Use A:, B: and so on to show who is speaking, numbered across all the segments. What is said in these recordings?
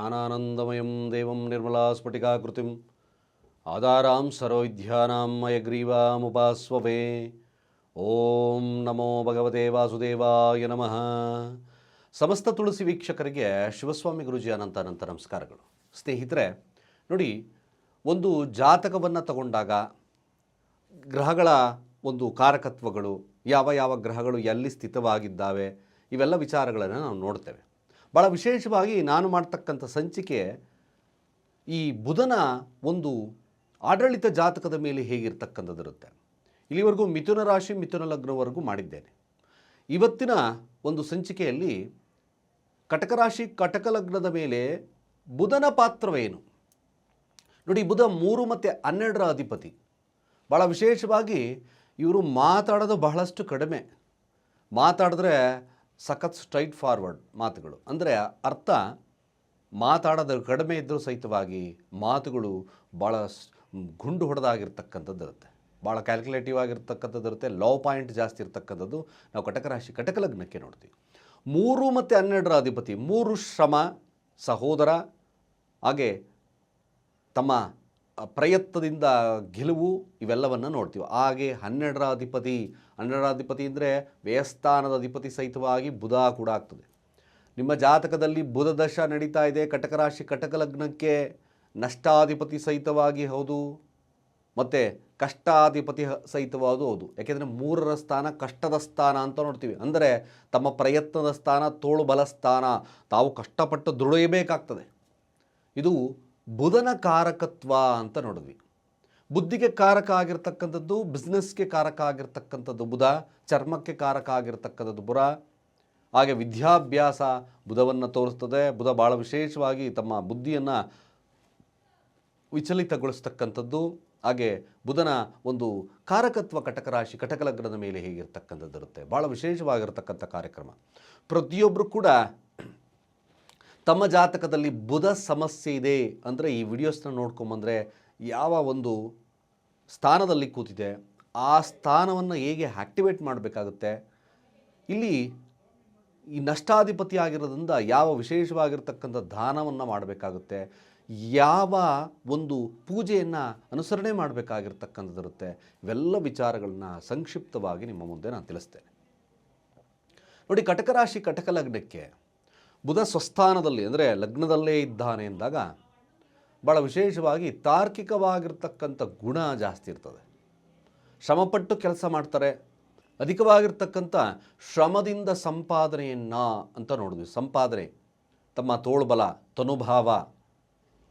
A: ಜ್ಞಾನಾನಂದಮಯಂ ದೇವಂ ನಿರ್ಮಲಾ ಸ್ಫಟಿಕಾಕೃತಿ ಆಧಾರಾಂ ಸರ್ವವಿದ್ಯಾನಾಂ ಮಯಗ್ರೀವಾಮುಪಾಸ್ವಮೇ ಓಂ ನಮೋ ಭಗವತೆ ವಾಸುದೇವಾಯ ನಮಃ ಸಮಸ್ತ ತುಳಸಿ ವೀಕ್ಷಕರಿಗೆ ಶಿವಸ್ವಾಮಿ ಗುರುಜಿ ಅನಂತ ಅನಂತ ನಮಸ್ಕಾರಗಳು ಸ್ನೇಹಿತರೆ, ನೋಡಿ, ಒಂದು ಜಾತಕವನ್ನು ತಗೊಂಡಾಗ ಗ್ರಹಗಳ ಒಂದು ಕಾರಕತ್ವಗಳು, ಯಾವ ಯಾವ ಗ್ರಹಗಳು ಎಲ್ಲಿ ಸ್ಥಿತವಾಗಿದ್ದಾವೆ, ಇವೆಲ್ಲ ವಿಚಾರಗಳನ್ನು ನಾವು ನೋಡ್ತೇವೆ. ಭಾಳ ವಿಶೇಷವಾಗಿ ನಾನು ಮಾಡ್ತಕ್ಕಂಥ ಸಂಚಿಕೆ ಈ ಬುಧನ ಒಂದು ಆಡಳಿತ ಜಾತಕದ ಮೇಲೆ ಹೇಗಿರ್ತಕ್ಕಂಥದ್ದಿರುತ್ತೆ. ಇಲ್ಲಿವರೆಗೂ ಮಿಥುನ ರಾಶಿ, ಮಿಥುನ ಲಗ್ನವರೆಗೂ ಮಾಡಿದ್ದೇನೆ. ಇವತ್ತಿನ ಒಂದು ಸಂಚಿಕೆಯಲ್ಲಿ ಕಟಕ ರಾಶಿ, ಕಟಕ ಲಗ್ನದ ಮೇಲೆ ಬುಧನ ಪಾತ್ರವೇನು? ನೋಡಿ, ಬುಧ ಮೂರು ಮತ್ತು ಹನ್ನೆರಡರ ಅಧಿಪತಿ. ಭಾಳ ವಿಶೇಷವಾಗಿ ಇವರು ಮಾತಾಡೋದು ಬಹಳಷ್ಟು ಕಡಿಮೆ. ಮಾತಾಡಿದ್ರೆ ಸಖತ್ ಸ್ಟ್ರೈಟ್ ಫಾರ್ವರ್ಡ್ ಮಾತುಗಳು. ಅಂದರೆ ಅರ್ಥ, ಮಾತಾಡೋದು ಕಡಿಮೆ ಇದ್ದರೂ ಸಹಿತವಾಗಿ ಮಾತುಗಳು ಭಾಳ ಗುಂಡು ಹೊಡೆದಾಗಿರ್ತಕ್ಕಂಥದ್ದು ಇರುತ್ತೆ. ಭಾಳ ಕ್ಯಾಲ್ಕುಲೇಟಿವ್ ಆಗಿರ್ತಕ್ಕಂಥದ್ದು ಇರುತ್ತೆ ಲೋ ಪಾಯಿಂಟ್ ಜಾಸ್ತಿ ಇರ್ತಕ್ಕಂಥದ್ದು. ನಾವು ಕಟಕ ರಾಶಿ, ಕಟಕ ಲಗ್ನಕ್ಕೆ ನೋಡ್ತೀವಿ. ಮೂರು ಮತ್ತು ಹನ್ನೆರಡರ ಅಧಿಪತಿ, ಮೂರು ಶ್ರಮ ಸಹೋದರ, ಹಾಗೆ ತಮ್ಮ ಪ್ರಯತ್ನದಿಂದ ಗೆಲುವು ಇವೆಲ್ಲವನ್ನು ನೋಡ್ತೀವಿ. ಹಾಗೆ ಹನ್ನೆರಡರ ಅಧಿಪತಿ ಹನ್ನೆರಡರ ಅಧಿಪತಿ ಅಂದರೆ ವ್ಯಯಸ್ಥಾನದ ಅಧಿಪತಿ ಸಹಿತವಾಗಿ ಬುಧ ಕೂಡ ಆಗ್ತದೆ. ನಿಮ್ಮ ಜಾತಕದಲ್ಲಿ ಬುಧ ದಶ ನಡೀತಾ ಇದೆ ಕಟಕ ರಾಶಿ ಕಟಕ ಲಗ್ನಕ್ಕೆ ನಷ್ಟಾಧಿಪತಿ ಸಹಿತವಾಗಿ ಹೌದು, ಮತ್ತು ಕಷ್ಟಾಧಿಪತಿ ಸಹಿತವಾದ ಹೌದು. ಯಾಕೆಂದರೆ ಮೂರರ ಸ್ಥಾನ ಕಷ್ಟದ ಸ್ಥಾನ ಅಂತ ನೋಡ್ತೀವಿ. ಅಂದರೆ ತಮ್ಮ ಪ್ರಯತ್ನದ ಸ್ಥಾನ, ತೋಳು ಬಲ ಸ್ಥಾನ, ತಾವು ಕಷ್ಟಪಟ್ಟು ದುಡಿಯಬೇಕಾಗ್ತದೆ. ಇದು ಬುಧನ ಕಾರಕತ್ವ ಅಂತ ನೋಡಿದ್ವಿ. ಬುದ್ಧಿಗೆ ಕಾರಕ ಆಗಿರ್ತಕ್ಕಂಥದ್ದು ಬಿಸ್ನೆಸ್ಗೆ ಕಾರಕ ಆಗಿರ್ತಕ್ಕಂಥದ್ದು ಬುಧ, ಚರ್ಮಕ್ಕೆ ಕಾರಕ ಆಗಿರ್ತಕ್ಕಂಥದ್ದು ಬುರ. ಹಾಗೆ ವಿದ್ಯಾಭ್ಯಾಸ ಬುಧವನ್ನು ತೋರಿಸ್ತದೆ. ಬುಧ ಭಾಳ ವಿಶೇಷವಾಗಿ ತಮ್ಮ ಬುದ್ಧಿಯನ್ನು ವಿಚಲಿತಗೊಳಿಸ್ತಕ್ಕಂಥದ್ದು. ಹಾಗೆ ಬುಧನ ಒಂದು ಕಾರಕತ್ವ ಕಟಕ ರಾಶಿ ಕಟಕ ಲಗ್ನದ ಮೇಲೆ ಹೇಗಿರ್ತಕ್ಕಂಥದ್ದು ಇರುತ್ತೆ ಭಾಳ ವಿಶೇಷವಾಗಿರ್ತಕ್ಕಂಥ ಕಾರ್ಯಕ್ರಮ. ಪ್ರತಿಯೊಬ್ಬರು ಕೂಡ ತಮ್ಮ ಜಾತಕದಲ್ಲಿ ಬುಧ ಸಮಸ್ಯೆ ಇದೆ ಅಂದರೆ ಈ ವಿಡಿಯೋಸ್ನ ನೋಡ್ಕೊಂಬಂದರೆ ಯಾವ ಒಂದು ಸ್ಥಾನದಲ್ಲಿ ಕೂತಿದೆ, ಆ ಸ್ಥಾನವನ್ನು ಹೇಗೆ ಆ್ಯಕ್ಟಿವೇಟ್ ಮಾಡಬೇಕಾಗುತ್ತೆ, ಇಲ್ಲಿ ಈ ನಷ್ಟಾಧಿಪತಿ ಆಗಿರೋದ್ರಿಂದ ಯಾವ ವಿಶೇಷವಾಗಿರ್ತಕ್ಕಂಥ ದಾನವನ್ನು ಮಾಡಬೇಕಾಗುತ್ತೆ, ಯಾವ ಒಂದು ಪೂಜೆಯನ್ನು ಅನುಸರಣೆ ಮಾಡಬೇಕಾಗಿರ್ತಕ್ಕಂಥದ್ದಿರುತ್ತೆ, ಇವೆಲ್ಲ ವಿಚಾರಗಳನ್ನ ಸಂಕ್ಷಿಪ್ತವಾಗಿ ನಿಮ್ಮ ಮುಂದೆ ನಾನು ತಿಳಿಸ್ತೇನೆ. ನೋಡಿ ಕಟಕ ರಾಶಿ ಕಟಕ ಲಗ್ನಕ್ಕೆ ಬುಧ ಸ್ವಸ್ಥಾನದಲ್ಲಿ, ಅಂದರೆ ಲಗ್ನದಲ್ಲೇ ಇದ್ದಾನೆ ಎಂದಾಗ ಭಾಳ ವಿಶೇಷವಾಗಿ ತಾರ್ಕಿಕವಾಗಿರ್ತಕ್ಕಂಥ ಗುಣ ಜಾಸ್ತಿ ಇರ್ತದೆ. ಶ್ರಮಪಟ್ಟು ಕೆಲಸ ಮಾಡ್ತಾರೆ. ಅಧಿಕವಾಗಿರ್ತಕ್ಕಂಥ ಶ್ರಮದಿಂದ ಸಂಪಾದನೆಯನ್ನು ಅಂತ ನೋಡಿದ್ವಿ. ಸಂಪಾದನೆ, ತಮ್ಮ ತೋಳ್ಬಲ, ತನುಭಾವ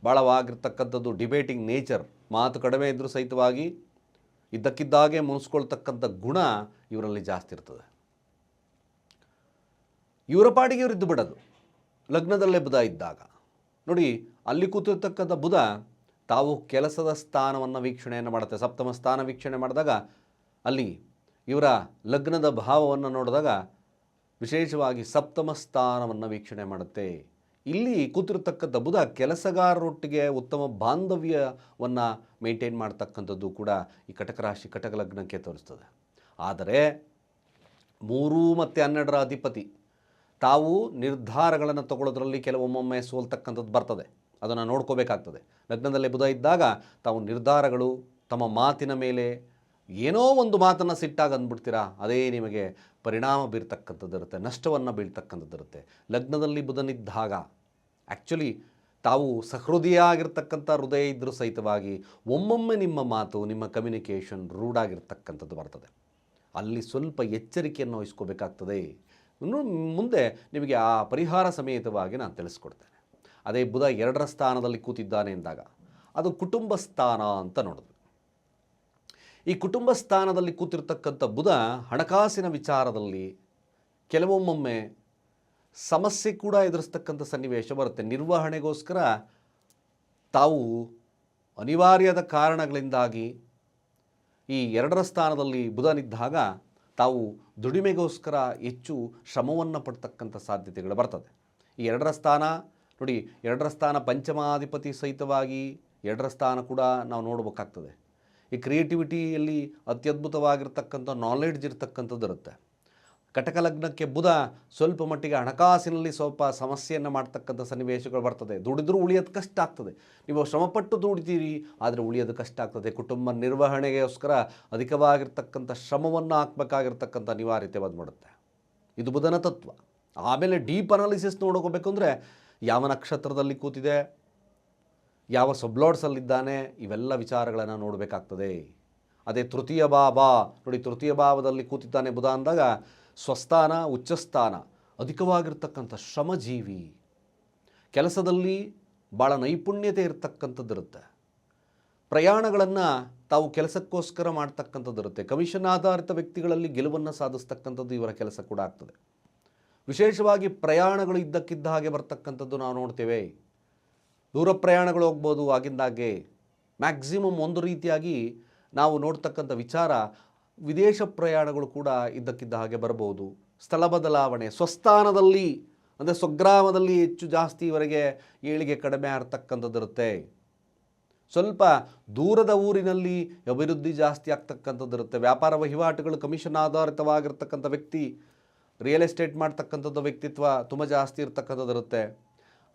A: ಭಾಳವಾಗಿರ್ತಕ್ಕಂಥದ್ದು ಡಿಬೇಟಿಂಗ್ ನೇಚರ್, ಮಾತು ಕಡಿಮೆ ಇದ್ದರೂ ಸಹಿತವಾಗಿ ಇದ್ದಕ್ಕಿದ್ದಾಗೆ ಮುನಿಸ್ಕೊಳ್ತಕ್ಕಂಥ ಗುಣ ಇವರಲ್ಲಿ ಜಾಸ್ತಿ ಇರ್ತದೆ. ಇವರ ಪಾಡಿಗೆ ಇವರು ಇದ್ದು ಬಿಡೋದು. ಲಗ್ನದಲ್ಲೇ ಬುಧ ಇದ್ದಾಗ. ನೋಡಿ, ಅಲ್ಲಿ ಕೂತಿರ್ತಕ್ಕಂಥ ಬುಧ ತಾವು ಕೆಲಸದ ಸ್ಥಾನವನ್ನು ವೀಕ್ಷಣೆಯನ್ನು ಮಾಡುತ್ತೆ. ಸಪ್ತಮ ಸ್ಥಾನ ವೀಕ್ಷಣೆ ಮಾಡಿದಾಗ ಅಲ್ಲಿ ಇವರ ಲಗ್ನದ ಭಾವವನ್ನು ನೋಡಿದಾಗ ವಿಶೇಷವಾಗಿ ಸಪ್ತಮ ಸ್ಥಾನವನ್ನು ವೀಕ್ಷಣೆ ಮಾಡುತ್ತೆ. ಇಲ್ಲಿ ಕೂತಿರ್ತಕ್ಕಂಥ ಬುಧ ಕೆಲಸಗಾರರೊಟ್ಟಿಗೆ ಉತ್ತಮ ಬಾಂಧವ್ಯವನ್ನು ಮೇಂಟೈನ್ ಮಾಡ್ತಕ್ಕಂಥದ್ದು ಕೂಡ ಈ ಕಟಕ ರಾಶಿ ಕಟಕ ಲಗ್ನಕ್ಕೆ ತೋರಿಸ್ತದೆ. ಆದರೆ ಮೂರು ಮತ್ತು ಹನ್ನೆರಡರ ಅಧಿಪತಿ ತಾವು ನಿರ್ಧಾರಗಳನ್ನು ತಗೊಳ್ಳೋದ್ರಲ್ಲಿ ಕೆಲವೊಮ್ಮೊಮ್ಮೆ ಸೋಲ್ತಕ್ಕಂಥದ್ದು ಬರ್ತದೆ. ಅದನ್ನು ನೋಡ್ಕೋಬೇಕಾಗ್ತದೆ. ಲಗ್ನದಲ್ಲಿ ಬುಧ ಇದ್ದಾಗ ತಾವು ನಿರ್ಧಾರಗಳು ತಮ್ಮ ಮಾತಿನ ಮೇಲೆ ಏನೋ ಒಂದು ಮಾತನ್ನು ಸಿಟ್ಟಾಗಿ ಅಂದ್ಬಿಡ್ತೀರಾ? ಅದೇ ನಿಮಗೆ ಪರಿಣಾಮ ಬೀರ್ತಕ್ಕಂಥದ್ದು ಇರುತ್ತೆ, ನಷ್ಟವನ್ನು ಬೀಳ್ತಕ್ಕಂಥದ್ದು ಇರುತ್ತೆ. ಲಗ್ನದಲ್ಲಿ ಬುಧನಿದ್ದಾಗ ಆ್ಯಕ್ಚುಲಿ ತಾವು ಸಹೃದಯ ಆಗಿರ್ತಕ್ಕಂಥ ಹೃದಯ ಇದ್ದರೂ ಸಹಿತವಾಗಿ ಒಮ್ಮೊಮ್ಮೆ ನಿಮ್ಮ ಮಾತು, ನಿಮ್ಮ ಕಮ್ಯುನಿಕೇಷನ್ ರೂಢಾಗಿರ್ತಕ್ಕಂಥದ್ದು ಬರ್ತದೆ. ಅಲ್ಲಿ ಸ್ವಲ್ಪ ಎಚ್ಚರಿಕೆಯನ್ನು ವಹಿಸ್ಕೋಬೇಕಾಗ್ತದೆ. ಮುಂದೆ ನಿಮಗೆ ಆ ಪರಿಹಾರ ಸಮೇತವಾಗಿ ನಾನು ತಿಳಿಸ್ಕೊಡ್ತೇನೆ. ಅದೇ ಬುಧ ಎರಡರ ಸ್ಥಾನದಲ್ಲಿ ಕೂತಿದ್ದಾನೆ ಎಂದಾಗ ಅದು ಕುಟುಂಬ ಸ್ಥಾನ ಅಂತ ನೋಡಿದ್ವಿ ಈ ಕುಟುಂಬ ಸ್ಥಾನದಲ್ಲಿ ಕೂತಿರ್ತಕ್ಕಂಥ ಬುಧ ಹಣಕಾಸಿನ ವಿಚಾರದಲ್ಲಿ ಕೆಲವೊಮ್ಮೊಮ್ಮೆ ಸಮಸ್ಯೆ ಕೂಡ ಎದುರಿಸ್ತಕ್ಕಂಥ ಸನ್ನಿವೇಶ ಬರುತ್ತೆ. ನಿರ್ವಹಣೆಗೋಸ್ಕರ ತಾವು ಅನಿವಾರ್ಯದ ಕಾರಣಗಳಿಂದಾಗಿ ಈ ಎರಡರ ಸ್ಥಾನದಲ್ಲಿ ಬುಧನಿದ್ದಾಗ ತಾವು ದುಡಿಮೆಗೋಸ್ಕರ ಹೆಚ್ಚು ಶ್ರಮವನ್ನು ಪಡ್ತಕ್ಕಂಥ ಸಾಧ್ಯತೆಗಳು ಬರ್ತದೆ. ಈ ಎರಡರ ಸ್ಥಾನ, ನೋಡಿ, ಎರಡರ ಸ್ಥಾನ ಪಂಚಮಾಧಿಪತಿ ಸಹಿತವಾಗಿ ಎರಡರ ಸ್ಥಾನ ಕೂಡ ನಾವು ನೋಡಬೇಕಾಗ್ತದೆ. ಈ ಕ್ರಿಯೇಟಿವಿಟಿಯಲ್ಲಿ ಅತ್ಯದ್ಭುತವಾಗಿರ್ತಕ್ಕಂಥ ನಾಲೆಡ್ಜ್ ಇರ್ತಕ್ಕಂಥದ್ದು ಇರುತ್ತೆ. ಕಟಕ ಲಗ್ನಕ್ಕೆ ಬುಧ ಸ್ವಲ್ಪ ಮಟ್ಟಿಗೆ ಹಣಕಾಸಿನಲ್ಲಿ ಸ್ವಲ್ಪ ಸಮಸ್ಯೆಯನ್ನು ಮಾಡ್ತಕ್ಕಂಥ ಸನ್ನಿವೇಶಗಳು ಬರ್ತದೆ. ದುಡಿದ್ರೂ ಉಳಿಯೋದು ಕಷ್ಟ ಆಗ್ತದೆ. ನೀವು ಶ್ರಮಪಟ್ಟು ದುಡಿತೀರಿ, ಆದರೆ ಉಳಿಯೋದು ಕಷ್ಟ ಆಗ್ತದೆ. ಕುಟುಂಬ ನಿರ್ವಹಣೆಗೋಸ್ಕರ ಅಧಿಕವಾಗಿರ್ತಕ್ಕಂಥ ಶ್ರಮವನ್ನು ಹಾಕಬೇಕಾಗಿರ್ತಕ್ಕಂಥ ಅನಿವಾರ್ಯತೆ ಬಂದ್ಬಿಡುತ್ತೆ ಇದು ಬುಧನ ತತ್ವ. ಆಮೇಲೆ ಡೀಪ್ ಅನಾಲಿಸಿಸ್ ನೋಡ್ಕೋಬೇಕು ಅಂದರೆ ಯಾವ ನಕ್ಷತ್ರದಲ್ಲಿ ಕೂತಿದೆ, ಯಾವ ಸಬ್ಲಾಡ್ಸಲ್ಲಿದ್ದಾನೆ, ಇವೆಲ್ಲ ವಿಚಾರಗಳನ್ನು ನೋಡಬೇಕಾಗ್ತದೆ. ಅದೇ ತೃತೀಯ ಭಾವ. ನೋಡಿ, ತೃತೀಯ ಭಾವದಲ್ಲಿ ಕೂತಿದ್ದಾನೆ ಬುಧ ಅಂದಾಗ ಸ್ವಸ್ಥಾನ, ಉಚ್ಚಸ್ಥಾನ, ಅಧಿಕವಾಗಿರ್ತಕ್ಕಂಥ ಶ್ರಮಜೀವಿ. ಕೆಲಸದಲ್ಲಿ ಭಾಳ ನೈಪುಣ್ಯತೆ ಇರತಕ್ಕಂಥದ್ದಿರುತ್ತೆ. ಪ್ರಯಾಣಗಳನ್ನು ತಾವು ಕೆಲಸಕ್ಕೋಸ್ಕರ ಮಾಡ್ತಕ್ಕಂಥದ್ದಿರುತ್ತೆ. ಕಮಿಷನ್ ಆಧಾರಿತ ವ್ಯಕ್ತಿಗಳಲ್ಲಿ ಗೆಲುವನ್ನು ಸಾಧಿಸ್ತಕ್ಕಂಥದ್ದು ಇವರ ಕೆಲಸ ಕೂಡ ಆಗ್ತದೆ. ವಿಶೇಷವಾಗಿ ಪ್ರಯಾಣಗಳು ಇದ್ದಕ್ಕಿದ್ದ ಹಾಗೆ ಬರ್ತಕ್ಕಂಥದ್ದು ನಾವು ನೋಡ್ತೇವೆ. ದೂರ ಪ್ರಯಾಣಗಳು ಹೋಗ್ಬೋದು ಆಗಿಂದಾಗೆ ಮ್ಯಾಕ್ಸಿಮಮ್ ಒಂದು ರೀತಿಯಾಗಿ ನಾವು ನೋಡ್ತಕ್ಕಂಥ ವಿಚಾರ ವಿದೇಶ ಪ್ರಯಾಣಗಳು ಕೂಡ ಇದ್ದಕ್ಕಿದ್ದ ಹಾಗೆ ಬರಬಹುದು. ಸ್ಥಳ ಬದಲಾವಣೆ, ಸ್ವಸ್ಥಾನದಲ್ಲಿ, ಅಂದರೆ ಸ್ವಗ್ರಾಮದಲ್ಲಿ ಹೆಚ್ಚು ಜಾಸ್ತಿವರೆಗೆ ಏಳಿಗೆ ಕಡಿಮೆ ಆಗ್ತಕ್ಕಂಥದ್ದಿರುತ್ತೆ ಸ್ವಲ್ಪ ದೂರದ ಊರಿನಲ್ಲಿ ಅಭಿವೃದ್ಧಿ ಜಾಸ್ತಿ ಆಗ್ತಕ್ಕಂಥದ್ದಿರುತ್ತೆ ವ್ಯಾಪಾರ ವಹಿವಾಟುಗಳು ಕಮಿಷನ್ ಆಧಾರಿತವಾಗಿರ್ತಕ್ಕಂಥ ವ್ಯಕ್ತಿ, ರಿಯಲ್ ಎಸ್ಟೇಟ್ ಮಾಡ್ತಕ್ಕಂಥದ್ದು ವ್ಯಕ್ತಿತ್ವ ತುಂಬ ಜಾಸ್ತಿ ಇರ್ತಕ್ಕಂಥದ್ದು ಇರುತ್ತೆ.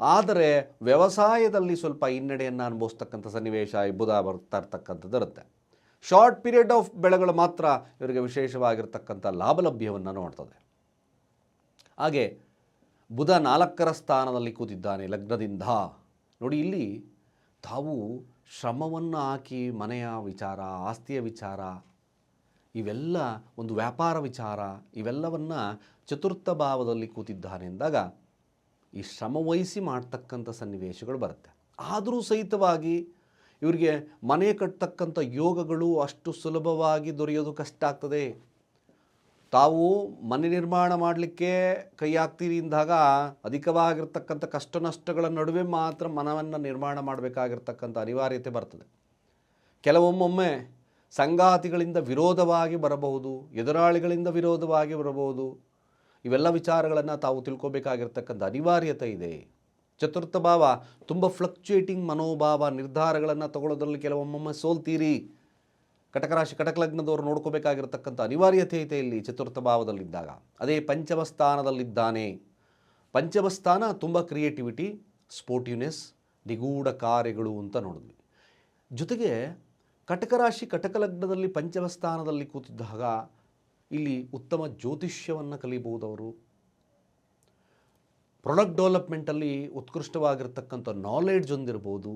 A: ಆದರೆ ವ್ಯವಸಾಯದಲ್ಲಿ ಸ್ವಲ್ಪ ಹಿನ್ನಡೆಯನ್ನು ಅನುಭವಿಸ್ತಕ್ಕಂಥ ಸನ್ನಿವೇಶ ಇಬ್ಬುದ ಬರ್ತಾ ಇರ್ತಕ್ಕಂಥದ್ದು ಇರುತ್ತೆ. ಶಾರ್ಟ್ ಪೀರಿಯಡ್ ಆಫ್ ಬೆಳೆಗಳು ಮಾತ್ರ ಇವರಿಗೆ ವಿಶೇಷವಾಗಿರ್ತಕ್ಕಂಥ ಲಾಭಲಭ್ಯವನ್ನು ನೋಡ್ತದೆ. ಹಾಗೆ ಬುಧ ನಾಲ್ಕರ ಸ್ಥಾನದಲ್ಲಿ ಕೂತಿದ್ದಾನೆ ಲಗ್ನದಿಂದ. ನೋಡಿ ಇಲ್ಲಿ ತಾವು ಶ್ರಮವನ್ನು ಹಾಕಿ ಮನೆಯ ವಿಚಾರ, ಆಸ್ತಿಯ ವಿಚಾರ, ಇವೆಲ್ಲ ಒಂದು ವ್ಯಾಪಾರ ವಿಚಾರ, ಇವೆಲ್ಲವನ್ನು ಚತುರ್ಥ ಭಾವದಲ್ಲಿ ಕೂತಿದ್ದಾನೆ ಅಂದಾಗ ಈ ಶ್ರಮವಹಿಸಿ ಮಾಡ್ತಕ್ಕಂಥ ಸನ್ನಿವೇಶಗಳು ಬರುತ್ತೆ. ಆದರೂ ಸಹಿತವಾಗಿ ಇವರಿಗೆ ಮನೆ ಕಟ್ತಕ್ಕಂಥ ಯೋಗಗಳು ಅಷ್ಟು ಸುಲಭವಾಗಿ ದೊರೆಯೋದು ಕಷ್ಟ ಆಗ್ತದೆ. ತಾವು ಮನೆ ನಿರ್ಮಾಣ ಮಾಡಲಿಕ್ಕೆ ಕೈ ಹಾಕ್ತೀರಿ ಅಂದಾಗ ಅಧಿಕವಾಗಿರ್ತಕ್ಕಂಥ ಕಷ್ಟ ನಷ್ಟಗಳ ನಡುವೆ ಮಾತ್ರ ಮನವನ್ನು ನಿರ್ಮಾಣ ಮಾಡಬೇಕಾಗಿರ್ತಕ್ಕಂಥ ಅನಿವಾರ್ಯತೆ ಬರ್ತದೆ. ಕೆಲವೊಮ್ಮೊಮ್ಮೆ ಸಂಗಾತಿಗಳಿಂದ ವಿರೋಧವಾಗಿ ಬರಬಹುದು, ಎದುರಾಳಿಗಳಿಂದ ವಿರೋಧವಾಗಿ ಬರಬಹುದು. ಇವೆಲ್ಲ ವಿಚಾರಗಳನ್ನು ತಾವು ತಿಳ್ಕೊಬೇಕಾಗಿರ್ತಕ್ಕಂಥ ಅನಿವಾರ್ಯತೆ ಇದೆ. ಚತುರ್ಥ ಭಾವ, ತುಂಬ ಫ್ಲಕ್ಚುಯೇಟಿಂಗ್ ಮನೋಭಾವ, ನಿರ್ಧಾರಗಳನ್ನು ತಗೊಳ್ಳೋದ್ರಲ್ಲಿ ಕೆಲವೊಮ್ಮೊಮ್ಮೆ ಸೋಲ್ತೀರಿ. ಕಟಕರಾಶಿ ಕಟಕ ಲಗ್ನದವರು ನೋಡ್ಕೋಬೇಕಾಗಿರತಕ್ಕಂಥ ಅನಿವಾರ್ಯತೆ ಐತೆ ಇಲ್ಲಿ ಚತುರ್ಥ ಭಾವದಲ್ಲಿದ್ದಾಗ. ಅದೇ ಪಂಚಮ ಸ್ಥಾನದಲ್ಲಿದ್ದಾನೆ. ಪಂಚಮ ಸ್ಥಾನ ತುಂಬ ಕ್ರಿಯೇಟಿವಿಟಿ ಸ್ಪೋರ್ಟಿವ್ನೆಸ್ ನಿಗೂಢ ಕಾರ್ಯಗಳು ಅಂತ ನೋಡಿದ್ವಿ. ಜೊತೆಗೆ ಕಟಕ ರಾಶಿ ಕಟಕ ಲಗ್ನದಲ್ಲಿ ಪಂಚಮ ಸ್ಥಾನದಲ್ಲಿ ಕೂತಿದ್ದಾಗ ಇಲ್ಲಿ ಉತ್ತಮ ಜ್ಯೋತಿಷ್ಯವನ್ನು ಕಲಿಬಹುದು ಅವರು ಪ್ರಾಡಕ್ಟ್ ಡೆವಲಪ್ಮೆಂಟಲ್ಲಿ ಉತ್ಕೃಷ್ಟವಾಗಿರ್ತಕ್ಕಂಥ ನಾಲೆಡ್ಜ್ ಹೊಂದಿರ್ಬೋದು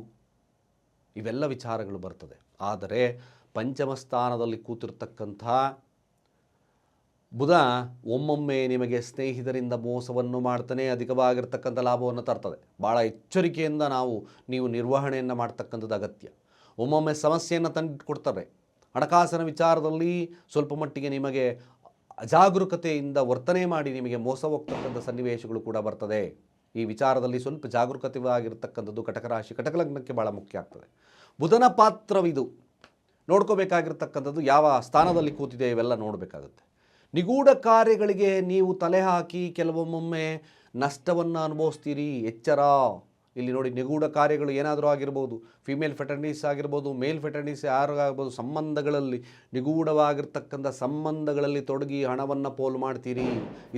A: ಇವೆಲ್ಲ ವಿಚಾರಗಳು ಬರ್ತದೆ. ಆದರೆ ಪಂಚಮ ಸ್ಥಾನದಲ್ಲಿ ಕೂತಿರ್ತಕ್ಕಂಥ ಬುಧ ಒಮ್ಮೊಮ್ಮೆ ನಿಮಗೆ ಸ್ನೇಹಿತರಿಂದ ಮೋಸವನ್ನು ಮಾಡ್ತಾನೆ ಅಧಿಕವಾಗಿರ್ತಕ್ಕಂಥ ಲಾಭವನ್ನು ತರ್ತದೆ. ಭಾಳ ಎಚ್ಚರಿಕೆಯಿಂದ ನಾವು, ನೀವು ನಿರ್ವಹಣೆಯನ್ನು ಮಾಡ್ತಕ್ಕಂಥದ್ದು ಅಗತ್ಯ. ಒಮ್ಮೊಮ್ಮೆ ಸಮಸ್ಯೆಯನ್ನು ತಂದುಕೊಡ್ತಾರೆ ಹಣಕಾಸಿನ ವಿಚಾರದಲ್ಲಿ ಸ್ವಲ್ಪ ಮಟ್ಟಿಗೆ ನಿಮಗೆ ಅಜಾಗರೂಕತೆಯಿಂದ ವರ್ತನೆ ಮಾಡಿ ನಿಮಗೆ ಮೋಸ ಹೋಗ್ತಕ್ಕಂಥ ಸನ್ನಿವೇಶಗಳು ಕೂಡ ಬರ್ತದೆ. ಈ ವಿಚಾರದಲ್ಲಿ ಸ್ವಲ್ಪ ಜಾಗರೂಕತೆವಾಗಿರ್ತಕ್ಕಂಥದ್ದು ಕಟಕ ಲಗ್ನಕ್ಕೆ ಭಾಳ ಮುಖ್ಯ ಆಗ್ತದೆ. ಬುಧನ ಪಾತ್ರವಿದು. ನೋಡ್ಕೋಬೇಕಾಗಿರ್ತಕ್ಕಂಥದ್ದು ಯಾವ ಸ್ಥಾನದಲ್ಲಿ ಕೂತಿದೆ ಇವೆಲ್ಲ ನೋಡಬೇಕಾಗುತ್ತೆ. ನಿಗೂಢ ಕಾರ್ಯಗಳಿಗೆ ನೀವು ತಲೆ ಹಾಕಿ ಕೆಲವೊಮ್ಮೊಮ್ಮೆ ನಷ್ಟವನ್ನು ಅನುಭವಿಸ್ತೀರಿ, ಎಚ್ಚರ. ಇಲ್ಲಿ ನೋಡಿ ನಿಗೂಢ ಕಾರ್ಯಗಳು ಏನಾದರೂ ಆಗಿರ್ಬೋದು ಫಿಮೇಲ್ ಫೆಟರ್ನೀಸ್ ಆಗಿರ್ಬೋದು ಮೇಲ್ ಫೆಟರ್ನೀಸ್ ಆಗ್ಬೋದು, ಸಂಬಂಧಗಳಲ್ಲಿ ನಿಗೂಢವಾಗಿರ್ತಕ್ಕಂಥ ಸಂಬಂಧಗಳಲ್ಲಿ ತೊಡಗಿ ಹಣವನ್ನು ಪೋಲು ಮಾಡ್ತೀರಿ.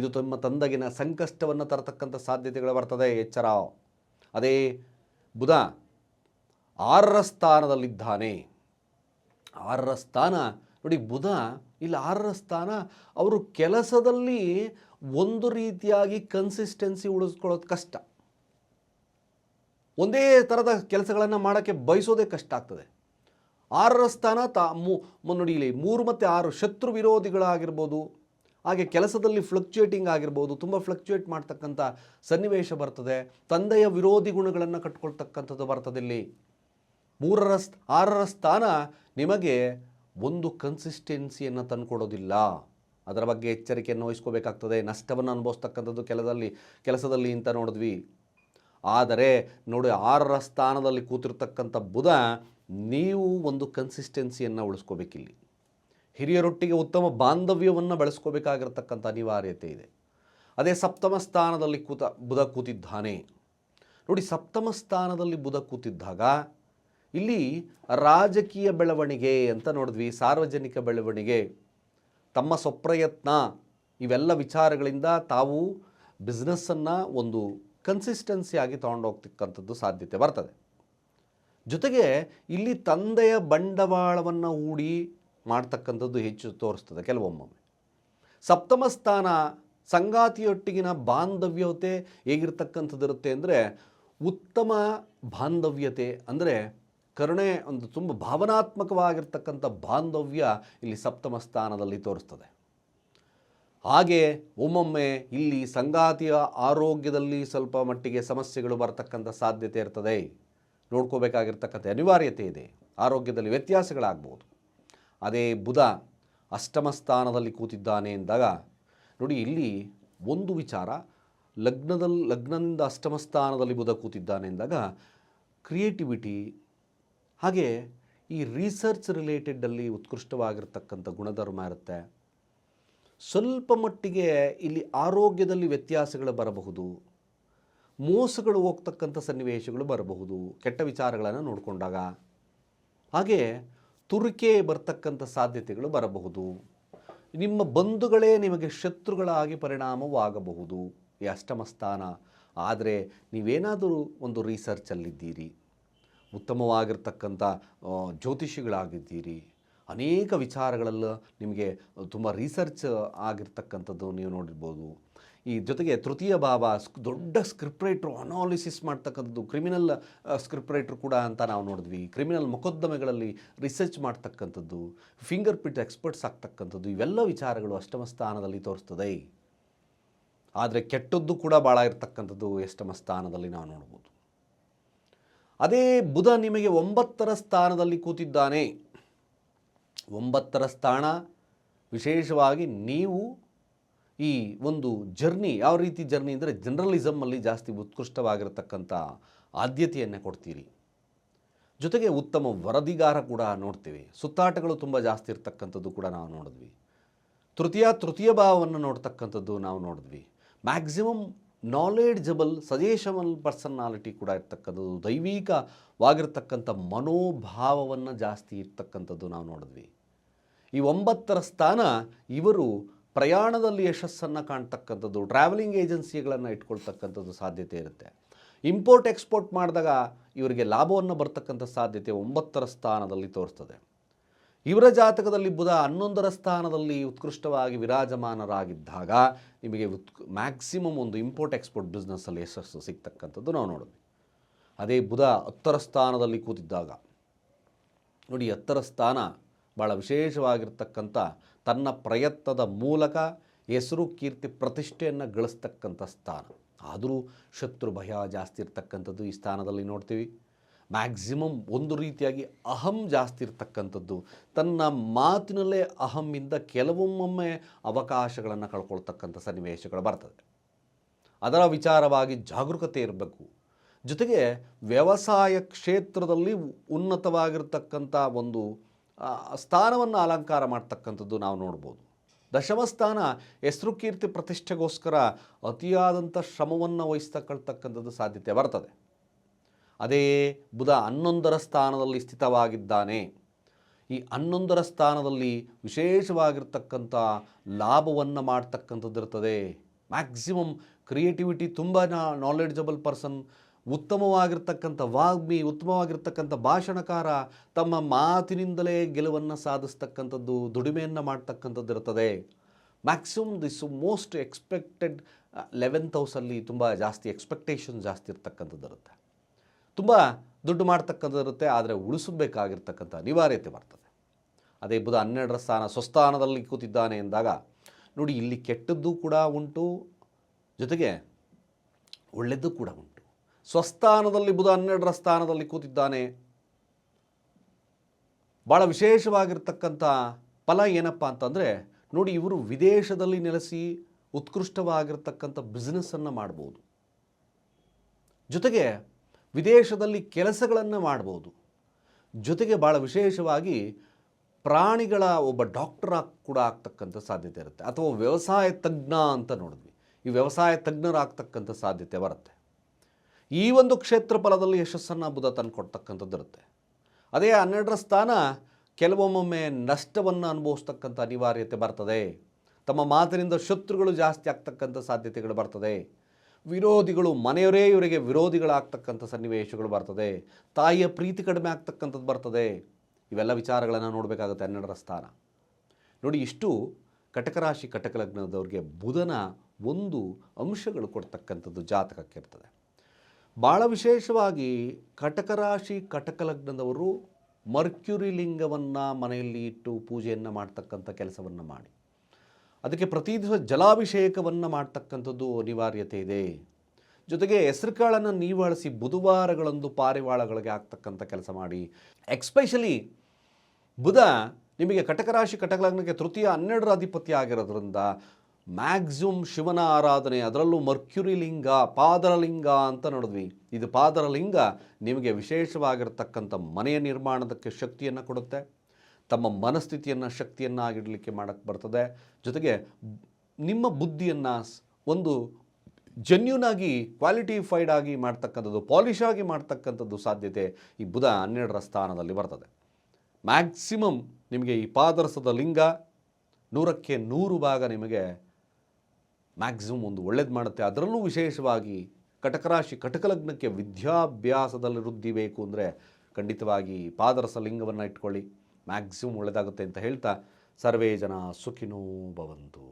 A: ಇದು ತಮ್ಮ ತಂದಗಿನ ಸಂಕಷ್ಟವನ್ನು ತರತಕ್ಕಂಥ ಸಾಧ್ಯತೆಗಳು ಬರ್ತದೆ, ಎಚ್ಚರ. ಅದೇ ಬುಧ ಆರರ ಸ್ಥಾನದಲ್ಲಿದ್ದಾನೆ. ಆರರ ಸ್ಥಾನ, ನೋಡಿ ಬುಧ ಇಲ್ಲಿ ಆರರ ಸ್ಥಾನ, ಅವರು ಕೆಲಸದಲ್ಲಿ ಒಂದು ರೀತಿಯಾಗಿ ಕನ್ಸಿಸ್ಟೆನ್ಸಿ ಉಳಿಸ್ಕೊಳ್ಳೋದು ಕಷ್ಟ. ಒಂದೇ ಥರದ ಕೆಲಸಗಳನ್ನು ಮಾಡೋಕ್ಕೆ ಬಯಸೋದೇ ಕಷ್ಟ ಆಗ್ತದೆ. ಆರರ ಸ್ಥಾನ ತಾ ಮು ನೋಡಿ ಮೂರು ಮತ್ತು ಆರು ಶತ್ರು ವಿರೋಧಿಗಳಾಗಿರ್ಬೋದು, ಹಾಗೆ ಕೆಲಸದಲ್ಲಿ ಫ್ಲಕ್ಚುಯೇಟಿಂಗ್ ಆಗಿರ್ಬೋದು, ತುಂಬ ಫ್ಲಕ್ಚುಯೇಟ್ ಮಾಡ್ತಕ್ಕಂಥ ಸನ್ನಿವೇಶ ಬರ್ತದೆ. ತಂದೆಯ ವಿರೋಧಿ ಗುಣಗಳನ್ನು ಕಟ್ಕೊಳ್ತಕ್ಕಂಥದ್ದು ಬರ್ತದೆ ಇಲ್ಲಿ. ಮೂರರ ಆರರ ಸ್ಥಾನ ನಿಮಗೆ ಒಂದು ಕನ್ಸಿಸ್ಟೆನ್ಸಿಯನ್ನು ತಂದುಕೊಡೋದಿಲ್ಲ. ಅದರ ಬಗ್ಗೆ ಎಚ್ಚರಿಕೆಯನ್ನು ವಹಿಸ್ಕೋಬೇಕಾಗ್ತದೆ. ನಷ್ಟವನ್ನು ಅನುಭವಿಸ್ತಕ್ಕಂಥದ್ದು ಕೆಲದಲ್ಲಿ, ಕೆಲಸದಲ್ಲಿ ಅಂತ ನೋಡಿದ್ವಿ. ಆದರೆ ನೋಡಿ ಆರರ ಸ್ಥಾನದಲ್ಲಿ ಕೂತಿರ್ತಕ್ಕಂಥ ಬುಧ ನೀವು ಒಂದು ಕನ್ಸಿಸ್ಟೆನ್ಸಿಯನ್ನು ಉಳಿಸ್ಕೋಬೇಕಿಲ್ಲಿ. ಹಿರಿಯರೊಟ್ಟಿಗೆ ಉತ್ತಮ ಬಾಂಧವ್ಯವನ್ನು ಬೆಳೆಸ್ಕೋಬೇಕಾಗಿರ್ತಕ್ಕಂಥ ಅನಿವಾರ್ಯತೆ ಇದೆ. ಅದೇ ಸಪ್ತಮ ಸ್ಥಾನದಲ್ಲಿ ಕೂತ ಬುಧ ಕೂತಿದ್ದಾನೆ. ನೋಡಿ ಸಪ್ತಮ ಸ್ಥಾನದಲ್ಲಿ ಬುಧ ಕೂತಿದ್ದಾಗ ಇಲ್ಲಿ ರಾಜಕೀಯ ಬೆಳವಣಿಗೆ ಅಂತ ನೋಡಿದ್ವಿ, ಸಾರ್ವಜನಿಕ ಬೆಳವಣಿಗೆ, ತಮ್ಮ ಸ್ವಪ್ರಯತ್ನ, ಇವೆಲ್ಲ ವಿಚಾರಗಳಿಂದ ತಾವು ಬಿಸ್ನೆಸ್ಸನ್ನು ಒಂದು ಕನ್ಸಿಸ್ಟೆನ್ಸಿಯಾಗಿ ತೊಗೊಂಡೋಗ್ತಕ್ಕಂಥದ್ದು ಸಾಧ್ಯತೆ ಬರ್ತದೆ. ಜೊತೆಗೆ ಇಲ್ಲಿ ತಂದೆಯ ಬಂಡವಾಳವನ್ನು ಹೂಡಿ ಮಾಡ್ತಕ್ಕಂಥದ್ದು ಹೆಚ್ಚು ತೋರಿಸ್ತದೆ ಕೆಲವೊಮ್ಮೊಮ್ಮೆ. ಸಪ್ತಮ ಸ್ಥಾನ ಸಂಗಾತಿಯೊಟ್ಟಿಗಿನ ಬಾಂಧವ್ಯತೆ ಹೇಗಿರ್ತಕ್ಕಂಥದ್ದಿರುತ್ತೆ ಅಂದರೆ ಉತ್ತಮ ಬಾಂಧವ್ಯತೆ ಅಂದರೆ ಕರುಣೆ ಒಂದು ತುಂಬ ಭಾವನಾತ್ಮಕವಾಗಿರ್ತಕ್ಕಂಥ ಬಾಂಧವ್ಯ ಇಲ್ಲಿ ಸಪ್ತಮ ಸ್ಥಾನದಲ್ಲಿ ತೋರಿಸ್ತದೆ. ಹಾಗೆ ಒಮ್ಮೊಮ್ಮೆ ಇಲ್ಲಿ ಸಂಗಾತಿಯ ಆರೋಗ್ಯದಲ್ಲಿ ಸ್ವಲ್ಪ ಮಟ್ಟಿಗೆ ಸಮಸ್ಯೆಗಳು ಬರತಕ್ಕಂಥ ಸಾಧ್ಯತೆ ಇರ್ತದೆ. ನೋಡ್ಕೋಬೇಕಾಗಿರ್ತಕ್ಕಂಥ ಅನಿವಾರ್ಯತೆ ಇದೆ. ಆರೋಗ್ಯದಲ್ಲಿ ವ್ಯತ್ಯಾಸಗಳಾಗ್ಬೋದು. ಅದೇ ಬುಧ ಅಷ್ಟಮ ಸ್ಥಾನದಲ್ಲಿ ಕೂತಿದ್ದಾನೆ ಎಂದಾಗ, ನೋಡಿ ಇಲ್ಲಿ ಒಂದು ವಿಚಾರ ಲಗ್ನದಲ್ಲಿ ಲಗ್ನದಿಂದ ಅಷ್ಟಮ ಸ್ಥಾನದಲ್ಲಿ ಬುಧ ಕೂತಿದ್ದಾನೆ ಎಂದಾಗ ಕ್ರಿಯೇಟಿವಿಟಿ, ಹಾಗೆ ಈ ರಿಸರ್ಚ್ ರಿಲೇಟೆಡಲ್ಲಿ ಉತ್ಕೃಷ್ಟವಾಗಿರ್ತಕ್ಕಂಥ ಗುಣಧರ್ಮ ಇರುತ್ತೆ. ಸ್ವಲ್ಪ ಮಟ್ಟಿಗೆ ಇಲ್ಲಿ ಆರೋಗ್ಯದಲ್ಲಿ ವ್ಯತ್ಯಾಸಗಳು ಬರಬಹುದು. ಮೋಸಗಳು ಹೋಗ್ತಕ್ಕಂಥ ಸನ್ನಿವೇಶಗಳು ಬರಬಹುದು. ಕೆಟ್ಟ ವಿಚಾರಗಳನ್ನು ನೋಡಿಕೊಂಡಾಗ. ಹಾಗೆ ತುರುಕೆ ಬರ್ತಕ್ಕಂಥ ಸಾಧ್ಯತೆಗಳು ಬರಬಹುದು. ನಿಮ್ಮ ಬಂಧುಗಳೇ ನಿಮಗೆ ಶತ್ರುಗಳಾಗಿ ಪರಿಣಾಮವಾಗಬಹುದು. ಈ ಅಷ್ಟಮ ಸ್ಥಾನ. ಆದರೆ ನೀವೇನಾದರೂ ಒಂದು ರಿಸರ್ಚಲ್ಲಿದ್ದೀರಿ ಉತ್ತಮವಾಗಿರ್ತಕ್ಕಂಥ ಜ್ಯೋತಿಷಿಗಳಾಗಿದ್ದೀರಿ. ಅನೇಕ ವಿಚಾರಗಳಲ್ಲೂ ನಿಮಗೆ ತುಂಬ ರಿಸರ್ಚ್ ಆಗಿರ್ತಕ್ಕಂಥದ್ದು ನೀವು ನೋಡಿರ್ಬೋದು. ಈ ಜೊತೆಗೆ ತೃತೀಯ ಸ್ಕ್- ದೊಡ್ಡ ಸ್ಕ್ರಿಪ್ಟ್ ರೈಟ್ರು ಅನಾಲಿಸಿಸ್ ಮಾಡ್ತಕ್ಕಂಥದ್ದು ಕ್ರಿಮಿನಲ್ ಸ್ಕ್ರಿಪ್ಟ್ ರೈಟ್ರು ಕೂಡ ಅಂತ ನಾವು ನೋಡಿದ್ವಿ. ಕ್ರಿಮಿನಲ್ ಮೊಕದ್ದಮೆಗಳಲ್ಲಿ ರಿಸರ್ಚ್ ಮಾಡ್ತಕ್ಕಂಥದ್ದು ಫಿಂಗರ್ ಪ್ರಿಂಟ್ ಎಕ್ಸ್ಪರ್ಟ್ಸ್ ಆಗ್ತಕ್ಕಂಥದ್ದು, ಇವೆಲ್ಲ ವಿಚಾರಗಳು ಅಷ್ಟಮ ಸ್ಥಾನದಲ್ಲಿ ತೋರಿಸ್ತದೆ. ಆದರೆ ಕೆಟ್ಟದ್ದು ಕೂಡ ಭಾಳ ಇರ್ತಕ್ಕಂಥದ್ದು ಅಷ್ಟಮ ಸ್ಥಾನದಲ್ಲಿ ನಾವು ನೋಡ್ಬೋದು. ಅದೇ ಬುಧ ನಿಮಗೆ ಒಂಬತ್ತರ ಸ್ಥಾನದಲ್ಲಿ ಕೂತಿದ್ದಾನೆ. ಒಂಬತ್ತರ ಸ್ಥಾನ. ವಿಶೇಷವಾಗಿ ನೀವು ಈ ಒಂದು ಜರ್ನಿ, ಯಾವ ರೀತಿ ಜರ್ನಿ ಅಂದರೆ ಜರ್ನಲಿಸಮಲ್ಲಿ ಜಾಸ್ತಿ ಉತ್ಕೃಷ್ಟವಾಗಿರತಕ್ಕಂಥ ಆದ್ಯತೆಯನ್ನು ಕೊಡ್ತೀರಿ. ಜೊತೆಗೆ ಉತ್ತಮ ವರದಿಗಾರ ಕೂಡ ನೋಡ್ತೀವಿ. ಸುತ್ತಾಟಗಳು ತುಂಬ ಜಾಸ್ತಿ ಇರ್ತಕ್ಕಂಥದ್ದು ಕೂಡ ನಾವು ನೋಡಿದ್ವಿ. ತೃತೀಯ ತೃತೀಯ ಭಾವವನ್ನು ನೋಡ್ತಕ್ಕಂಥದ್ದು ನಾವು ನೋಡಿದ್ವಿ. ಮ್ಯಾಕ್ಸಿಮಮ್ ನಾಲೆಡ್ಜಬಲ್ ಸಜೇಷಬಲ್ ಪರ್ಸನಾಲಿಟಿ ಕೂಡ ಇರ್ತಕ್ಕಂಥದ್ದು, ದೈವಿಕವಾಗಿರ್ತಕ್ಕಂಥ ಮನೋಭಾವವನ್ನು ಜಾಸ್ತಿ ಇರ್ತಕ್ಕಂಥದ್ದು ನಾವು ನೋಡಿದ್ವಿ. ಈ ಒಂಬತ್ತರ ಸ್ಥಾನ ಇವರು ಪ್ರಯಾಣದಲ್ಲಿ ಯಶಸ್ಸನ್ನು ಕಾಣ್ತಕ್ಕಂಥದ್ದು ಟ್ರಾವೆಲಿಂಗ್ ಏಜೆನ್ಸಿಗಳನ್ನು ಇಟ್ಕೊಳ್ತಕ್ಕಂಥದ್ದು ಸಾಧ್ಯತೆ ಇರುತ್ತೆ. ಇಂಪೋರ್ಟ್ ಎಕ್ಸ್ಪೋರ್ಟ್ ಮಾಡಿದಾಗ ಇವರಿಗೆ ಲಾಭವನ್ನು ಬರ್ತಕ್ಕಂಥ ಸಾಧ್ಯತೆ ಒಂಬತ್ತರ ಸ್ಥಾನದಲ್ಲಿ ತೋರಿಸ್ತದೆ. ಇವರ ಜಾತಕದಲ್ಲಿ ಬುಧ ಹನ್ನೊಂದರ ಸ್ಥಾನದಲ್ಲಿ ಉತ್ಕೃಷ್ಟವಾಗಿ ವಿರಾಜಮಾನರಾಗಿದ್ದಾಗ ನಿಮಗೆ ಉತ್ ಮ್ಯಾಕ್ಸಿಮಮ್ ಒಂದು ಇಂಪೋರ್ಟ್ ಎಕ್ಸ್ಪೋರ್ಟ್ ಬಿಸ್ನೆಸ್ಸಲ್ಲಿ ಯಶಸ್ಸು ಸಿಗ್ತಕ್ಕಂಥದ್ದು ನಾವು ನೋಡಿದ್ವಿ. ಅದೇ ಬುಧ ಹತ್ತರ ಸ್ಥಾನದಲ್ಲಿ ಕೂತಿದ್ದಾಗ, ನೋಡಿ ಹತ್ತರ ಸ್ಥಾನ ಭಾಳ ವಿಶೇಷವಾಗಿರ್ತಕ್ಕಂಥ ತನ್ನ ಪ್ರಯತ್ನದ ಮೂಲಕ ಹೆಸರು ಕೀರ್ತಿ ಪ್ರತಿಷ್ಠೆಯನ್ನು ಗಳಿಸ್ತಕ್ಕಂಥ ಸ್ಥಾನ. ಆದರೂ ಶತ್ರು ಭಯ ಜಾಸ್ತಿ ಇರ್ತಕ್ಕಂಥದ್ದು ಈ ಸ್ಥಾನದಲ್ಲಿ ನೋಡ್ತೀವಿ. ಮ್ಯಾಕ್ಸಿಮಮ್ ಒಂದು ರೀತಿಯಾಗಿ ಅಹಂ ಜಾಸ್ತಿ ಇರ್ತಕ್ಕಂಥದ್ದು. ತನ್ನ ಮಾತಿನಲ್ಲೇ ಅಹಮ್ಮಿಂದ ಕೆಲವೊಮ್ಮೊಮ್ಮೆ ಅವಕಾಶಗಳನ್ನು ಕಳ್ಕೊಳ್ತಕ್ಕಂಥ ಸನ್ನಿವೇಶಗಳು ಬರ್ತದೆ. ಅದರ ವಿಚಾರವಾಗಿ ಜಾಗರೂಕತೆ ಇರಬೇಕು. ಜೊತೆಗೆ ವ್ಯವಸಾಯ ಕ್ಷೇತ್ರದಲ್ಲಿ ಉನ್ನತವಾಗಿರ್ತಕ್ಕಂಥ ಒಂದು ಸ್ಥಾನವನ್ನು ಅಲಂಕಾರ ಮಾಡ್ತಕ್ಕಂಥದ್ದು ನಾವು ನೋಡ್ಬೋದು. ದಶಮ ಸ್ಥಾನ ಹೆಸರು ಕೀರ್ತಿ ಪ್ರತಿಷ್ಠೆಗೋಸ್ಕರ ಅತಿಯಾದಂಥ ಶ್ರಮವನ್ನು ವಹಿಸ್ತಕ್ಕಂಥದ್ದು ಸಾಧ್ಯತೆ ಬರ್ತದೆ. ಅದೇ ಬುಧ ಹನ್ನೊಂದರ ಸ್ಥಾನದಲ್ಲಿ ಸ್ಥಿತವಾಗಿದ್ದಾನೆ. ಈ ಹನ್ನೊಂದರ ಸ್ಥಾನದಲ್ಲಿ ವಿಶೇಷವಾಗಿರ್ತಕ್ಕಂಥ ಲಾಭವನ್ನು ಮಾಡ್ತಕ್ಕಂಥದ್ದಿರ್ತದೆ ಮ್ಯಾಕ್ಸಿಮಮ್ ಕ್ರಿಯೇಟಿವಿಟಿ ತುಂಬ ನಾಲೆಡ್ಜಬಲ್ ಪರ್ಸನ್ ಉತ್ತಮವಾಗಿರ್ತಕ್ಕಂಥ ವಾಗ್ಮಿ, ಉತ್ತಮವಾಗಿರ್ತಕ್ಕಂಥ ಭಾಷಣಕಾರ ತಮ್ಮ ಮಾತಿನಿಂದಲೇ ಗೆಲುವನ್ನು ಸಾಧಿಸ್ತಕ್ಕಂಥದ್ದು, ದುಡಿಮೆಯನ್ನು ಮಾಡ್ತಕ್ಕಂಥದ್ದು ಇರ್ತದೆ. Maximum this most expected eleventh ಹೌಸಲ್ಲಿ ತುಂಬ ಜಾಸ್ತಿ ಎಕ್ಸ್ಪೆಕ್ಟೇಷನ್ ಜಾಸ್ತಿ ಇರ್ತಕ್ಕಂಥದ್ದು ಇರುತ್ತೆ. ತುಂಬ ದುಡ್ಡು ಮಾಡ್ತಕ್ಕಂಥದ್ದು ಇರುತ್ತೆ ಆದರೆ ಉಳಿಸಬೇಕಾಗಿರ್ತಕ್ಕಂಥ ಅನಿವಾರ್ಯತೆ ಬರ್ತದೆ. ಅದೇ ಬುಧ ಹನ್ನೆರಡರ ಸ್ಥಾನ, ಸ್ವಸ್ಥಾನದಲ್ಲಿ ಕೂತಿದ್ದಾನೆ ಎಂದಾಗ, ನೋಡಿ ಇಲ್ಲಿ ಕೆಟ್ಟದ್ದು ಕೂಡ ಉಂಟು, ಜೊತೆಗೆ ಒಳ್ಳೆಯದ್ದು ಕೂಡ ಉಂಟು. ಸ್ವಸ್ಥಾನದಲ್ಲಿ ಬುಧ ಹನ್ನೆರಡರ ಸ್ಥಾನದಲ್ಲಿ ಕೂತಿದ್ದಾನೆ ಭಾಳ ವಿಶೇಷವಾಗಿರ್ತಕ್ಕಂಥ ಫಲ ಏನಪ್ಪ ಅಂತಂದರೆ, ನೋಡಿ ಇವರು ವಿದೇಶದಲ್ಲಿ ನೆಲೆಸಿ ಉತ್ಕೃಷ್ಟವಾಗಿರ್ತಕ್ಕಂಥ ಬಿಸ್ನೆಸ್ಸನ್ನು ಮಾಡ್ಬೋದು. ಜೊತೆಗೆ ವಿದೇಶದಲ್ಲಿ ಕೆಲಸಗಳನ್ನು ಮಾಡ್ಬೋದು. ಜೊತೆಗೆ ಭಾಳ ವಿಶೇಷವಾಗಿ ಪ್ರಾಣಿಗಳ ಒಬ್ಬ ಡಾಕ್ಟರ್ ಕೂಡ ಆಗ್ತಕ್ಕಂಥ ಸಾಧ್ಯತೆ ಇರುತ್ತೆ. ಅಥವಾ ವ್ಯವಸಾಯ ತಜ್ಞ ಅಂತ ನೋಡಿದ್ವಿ. ಈ ವ್ಯವಸಾಯ ತಜ್ಞರಾಗ್ತಕ್ಕಂಥ ಸಾಧ್ಯತೆ ಬರುತ್ತೆ. ಈ ಒಂದು ಕ್ಷೇತ್ರ ಫಲದಲ್ಲಿ ಯಶಸ್ಸನ್ನು ಬುಧ ತಂದು ಕೊಡ್ತಕ್ಕಂಥದ್ದು ಇರುತ್ತೆ. ಅದೇ ಹನ್ನೆರಡರ ಸ್ಥಾನ ಕೆಲವೊಮ್ಮೊಮ್ಮೆ ನಷ್ಟವನ್ನು ಅನುಭವಿಸ್ತಕ್ಕಂಥ ಅನಿವಾರ್ಯತೆ ಬರ್ತದೆ. ತಮ್ಮ ಮಾತಿನಿಂದ ಶತ್ರುಗಳು ಜಾಸ್ತಿ ಆಗ್ತಕ್ಕಂಥ ಸಾಧ್ಯತೆಗಳು ಬರ್ತದೆ. ವಿರೋಧಿಗಳು ಮನೆಯವರೇ ಇವರಿಗೆ ವಿರೋಧಿಗಳಾಗ್ತಕ್ಕಂಥ ಸನ್ನಿವೇಶಗಳು ಬರ್ತದೆ. ತಾಯಿಯ ಪ್ರೀತಿ ಕಡಿಮೆ ಆಗ್ತಕ್ಕಂಥದ್ದು ಬರ್ತದೆ. ಇವೆಲ್ಲ ವಿಚಾರಗಳನ್ನು ನೋಡಬೇಕಾಗುತ್ತೆ ಹನ್ನೆರಡರ ಸ್ಥಾನ. ನೋಡಿ, ಇಷ್ಟು ಕಟಕರಾಶಿ ಕಟಕ ಲಗ್ನದವ್ರಿಗೆ ಬುಧನ ಒಂದು ಅಂಶಗಳು ಕೊಡ್ತಕ್ಕಂಥದ್ದು ಜಾತಕಕ್ಕೆ ಇರ್ತದೆ. ಭಾಳ ವಿಶೇಷವಾಗಿ ಕಟಕ ರಾಶಿ ಕಟಕ ಲಗ್ನದವರು ಮರ್ಕ್ಯುರಿ ಲಿಂಗವನ್ನು ಮನೆಯಲ್ಲಿ ಇಟ್ಟು ಪೂಜೆಯನ್ನು ಮಾಡ್ತಕ್ಕಂಥ ಕೆಲಸವನ್ನು ಮಾಡಿ. ಅದಕ್ಕೆ ಪ್ರತಿ ದಿವಸ ಜಲಾಭಿಷೇಕವನ್ನು ಮಾಡ್ತಕ್ಕಂಥದ್ದು ಅನಿವಾರ್ಯತೆ ಇದೆ. ಜೊತೆಗೆ ಹೆಸರು ಕಾಳನ್ನು ನೀವಾಳಿಸಿ ಬುಧವಾರಗಳಂದು ಪಾರಿವಾಳಗಳಿಗೆ ಆಗ್ತಕ್ಕಂಥ ಕೆಲಸ ಮಾಡಿ. ಎಕ್ಸ್ಪೆಷಲಿ ಬುಧ ನಿಮಗೆ ಕಟಕ ರಾಶಿ ಕಟಕ ಲಗ್ನಕ್ಕೆ ತೃತೀಯ ಹನ್ನೆರಡರ ಅಧಿಪತಿ ಆಗಿರೋದ್ರಿಂದ ಮ್ಯಾಕ್ಸಿಮಮ್ ಶಿವನ ಆರಾಧನೆ, ಅದರಲ್ಲೂ ಮರ್ಕ್ಯುರಿ ಲಿಂಗ ಪಾದರಲಿಂಗ ಅಂತ ನೋಡಿದ್ವಿ. ಇದು ಪಾದರಲಿಂಗ ನಿಮಗೆ ವಿಶೇಷವಾಗಿರತಕ್ಕಂಥ ಮನೆಯ ನಿರ್ಮಾಣದಕ್ಕೆ ಶಕ್ತಿಯನ್ನು ಕೊಡುತ್ತೆ. ತಮ್ಮ ಮನಸ್ಥಿತಿಯನ್ನು ಶಕ್ತಿಯನ್ನು ಆಗಿಡಲಿಕ್ಕೆ ಮಾಡೋಕ್ಕೆ ಬರ್ತದೆ. ಜೊತೆಗೆ ನಿಮ್ಮ ಬುದ್ಧಿಯನ್ನು ಒಂದು ಜೆನ್ಯೂನ್ ಆಗಿ ಕ್ವಾಲಿಟಿಫೈಡ್ ಆಗಿ ಮಾಡ್ತಕ್ಕಂಥದ್ದು ಪಾಲಿಶ್ ಆಗಿ ಮಾಡ್ತಕ್ಕಂಥದ್ದು ಸಾಧ್ಯತೆ ಈ ಬುಧ ಹನ್ನೆರಡರ ಸ್ಥಾನದಲ್ಲಿ ಬರ್ತದೆ. ಮ್ಯಾಕ್ಸಿಮಮ್ ನಿಮಗೆ ಈ ಪಾದರಸದ ಲಿಂಗ ನೂರಕ್ಕೆ ನೂರು ಭಾಗ ನಿಮಗೆ ಮ್ಯಾಕ್ಸಿಮಮ್ ಒಂದು ಒಳ್ಳೇದು ಮಾಡುತ್ತೆ. ಅದರಲ್ಲೂ ವಿಶೇಷವಾಗಿ ಕಟಕರಾಶಿ ಕಟಕಲಗ್ನಕ್ಕೆ ಕಟಕ ಲಗ್ನಕ್ಕೆ ವಿದ್ಯಾಭ್ಯಾಸದಲ್ಲಿ ವೃದ್ಧಿ ಬೇಕು ಅಂದರೆ ಖಂಡಿತವಾಗಿ ಪಾದರಸ ಲಿಂಗವನ್ನು ಇಟ್ಕೊಳ್ಳಿ. ಮ್ಯಾಕ್ಸಿಮಮ್ ಒಳ್ಳೆಯದಾಗುತ್ತೆ ಅಂತ ಹೇಳ್ತಾ ಸರ್ವೇ ಜನ ಸುಖಿನೋ ಭವಂತು.